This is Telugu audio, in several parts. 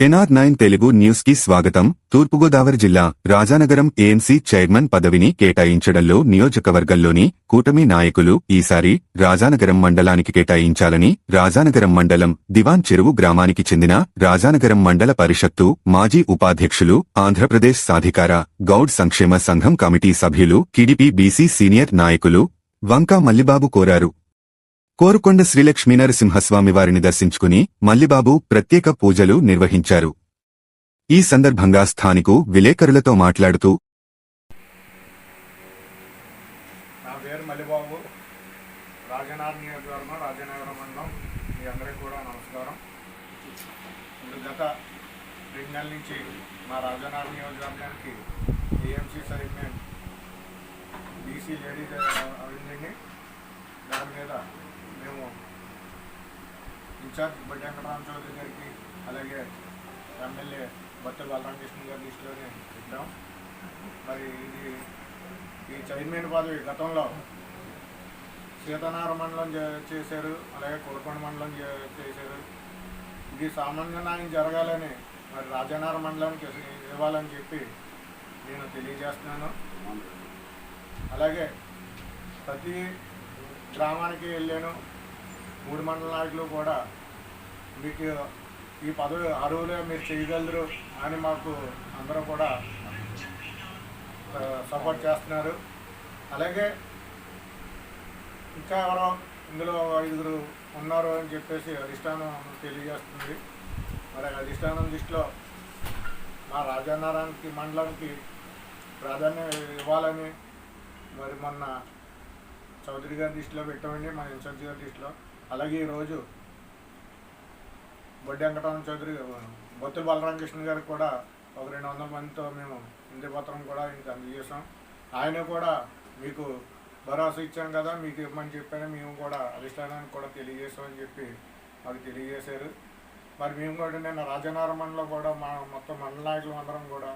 ఎన్ఆర్ నైన్ తెలుగు న్యూస్కి స్వాగతం. తూర్పుగోదావరి జిల్లా రాజానగరం ఏఎంసీ చైర్మన్ పదవిని కేటాయించడంలో నియోజకవర్గంలోని కూటమి నాయకులు ఈసారి రాజానగరం మండలానికి కేటాయించాలని రాజానగరం మండలం దివాన్ చెరువు గ్రామానికి చెందిన రాజానగరం మండల పరిషత్తు మాజీ ఉపాధ్యక్షులు ఆంధ్రప్రదేశ్ సాధికార గౌడ్ సంక్షేమ సంఘం కమిటీ సభ్యులు కిడిపి బీసీ సీనియర్ నాయకులు వంకా మల్లిబాబు కోరారు. కోరుకొండ శ్రీలక్ష్మీ నరసింహస్వామి వారిని దర్శించుకుని మల్లిబాబు ప్రత్యేక పూజలు నిర్వహించారు. ఈ సందర్భంగా స్థానికు విలేకరులతో మాట్లాడుతూ నా పేరు మల్లిబాబు. నియోజకవర్గం రాజనగరం మండలం. మీ అందరికీ కూడా నమస్కారం. ఇప్పుడు గత రెండు నెలల నుంచి మా నియోజకవర్గానికి ఏఎంసీ బీసీ లేడీస్ అయిందండి దాని మీద మేము ఇన్ఛార్జ్ బడ్డి వెంకటరామ చౌదరి గారికి అలాగే ఎమ్మెల్యే బత్త బలరామకృష్ణ గారి లిస్టులోనే ఇద్దాం మరి ఇది ఈ చైర్మన్ పదవి గతంలో సీతనార మండలం చేశారు అలాగే కులకొండ మండలం చే- చేశారు. ఇది సామాన్య న్యాయం జరగాలని మరి రాజానార మండలానికి ఇవ్వాలని చెప్పి నేను తెలియజేస్తున్నాను. అలాగే ప్రతి గ్రామానికి వెళ్ళాను. మూడు మండల కూడా మీకు ఈ పదవి అరువులో మీరు చేయగలరు అని మాకు అందరూ కూడా సపోర్ట్ చేస్తున్నారు. అలాగే ఇంకా ఎవరో ఇందులో ఐదుగురు ఉన్నారు అని చెప్పేసి అధిష్టానం తెలియజేస్తుంది. మరి అధిష్టానం దృష్టిలో మా రాజానారాయణకి మండలానికి ప్రాధాన్యం ఇవ్వాలని మరి మొన్న చౌదరి గారి దృష్టిలో పెట్టామండి మా ఇన్ఛార్జి గారి దృష్టిలో. అలాగే ఈరోజు బొడ్డి వెంకటరమణ చౌదరి బొత్తుల బలరామకృష్ణ గారికి కూడా ఒక రెండు వందల మందితో మేము ఇంటి పత్రం కూడా ఇంక అందజేసాం ఆయన కూడా మీకు భరోసా ఇచ్చాం కదా మీకు ఇవ్వమని చెప్పాను మేము కూడా అధిష్టానానికి కూడా తెలియజేసామని చెప్పి మాకు తెలియజేశారు. మరి మేము కూడా నిన్న రాజనారమణలో కూడా మా మొత్తం మండల నాయకులు అందరం కూడా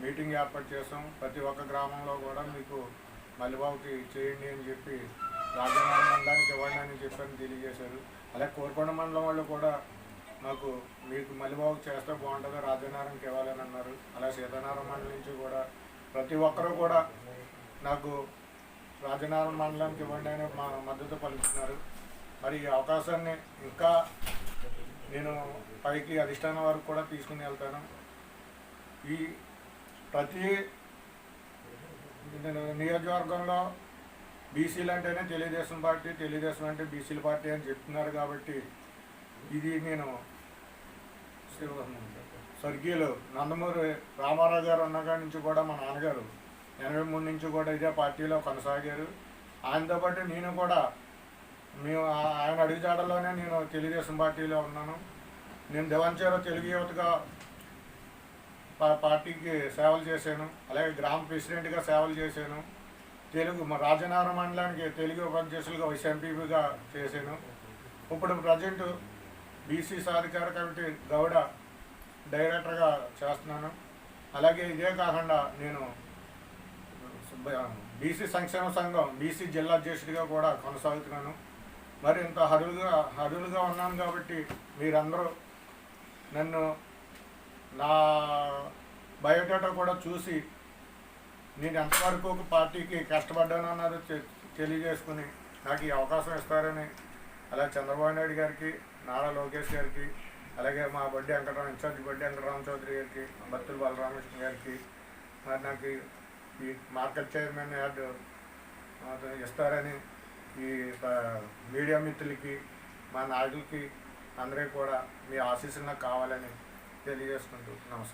మీటింగ్ ఏర్పాటు చేసాం ప్రతి ఒక్క గ్రామంలో కూడా మీకు మల్లిబాబుకి చేయండి అని చెప్పి రాజనార మండలానికి ఇవ్వండి అని చెప్పని తెలియజేశారు. అలాగే కోరుకొండ మండలం వాళ్ళు కూడా మాకు మీకు మల్లిబాబు చేస్తే బాగుంటుంది రాజనారాయణకి ఇవ్వాలని అన్నారు. అలా సీతానారాయణ మండలం నుంచి కూడా ప్రతి ఒక్కరూ కూడా నాకు రాజనారాయణ మండలానికి ఇవ్వండి అని మా మద్దతు పలుకుతున్నారు. మరి ఈ అవకాశాన్ని ఇంకా నేను పైకి అధిష్టానం వరకు కూడా తీసుకుని వెళ్తాను. ఈ ప్రతి నేను నియోజకవర్గంలో బీసీలు అంటేనే తెలుగుదేశం పార్టీ తెలుగుదేశం అంటే బీసీల పార్టీ అని చెప్తున్నారు కాబట్టి ఇది నేను స్వర్గీయులు నందమూరి రామారావు గారు ఉన్నకాడి నుంచి కూడా మా నాన్నగారు ఎనభై మూడు నుంచి కూడా ఇదే పార్టీలో కొనసాగారు. ఆయనతో పాటు నేను కూడా మేము ఆ- ఆయన అడుగుజాడలోనే నేను తెలుగుదేశం పార్టీలో ఉన్నాను. నేను దివంచేర తెలుగు యువతగా పార్టీకి సేవలు చేశాను. అలాగే గ్రామ ప్రెసిడెంట్గా సేవలు చేశాను. తెలుగు మా రాజనగర మండలానికి తెలుగు ఉపాధ్యక్షులుగా వైస్ ఎంపీగా చేశాను. ఇప్పుడు ప్రజెంట్ బీసీ సాధికార కమిటీ గౌడ డైరెక్టర్గా చేస్తున్నాను. అలాగే ఇదే కాకుండా నేను బీసీ సంక్షేమ సంఘం బీసీ జిల్లా అధ్యక్షుడిగా కూడా కొనసాగుతున్నాను. మరి ఇంత హరులుగా హరులుగా ఉన్నాను కాబట్టి మీరందరూ నన్ను నా బయోడేటా కూడా చూసి నేను ఎంతవరకు ఒక పార్టీకి కష్టపడ్డాను అన్నది తెలియజేసుకుని నాకు ఈ అవకాశం ఇస్తారని అలా చంద్రబాబు నాయుడు గారికి నారా లోకేష్ గారికి అలాగే మా బడ్డీ వెంకటరామ ఇన్ఛార్జ్ బడ్డి వెంకటరామ చౌదరి గారికి బత్తుల బాలరామకృష్ణ గారికి మరి నాకు ఈ- మార్కెట్ చైర్మన్ యాడ్ ఇస్తారని ఈ మీడియా మిత్రులకి మా నాయకులకి అందరికీ కూడా మీ ఆశీస్సులు నాకు కావాలని తెలియజేసుకుంటూ నమస్కారం.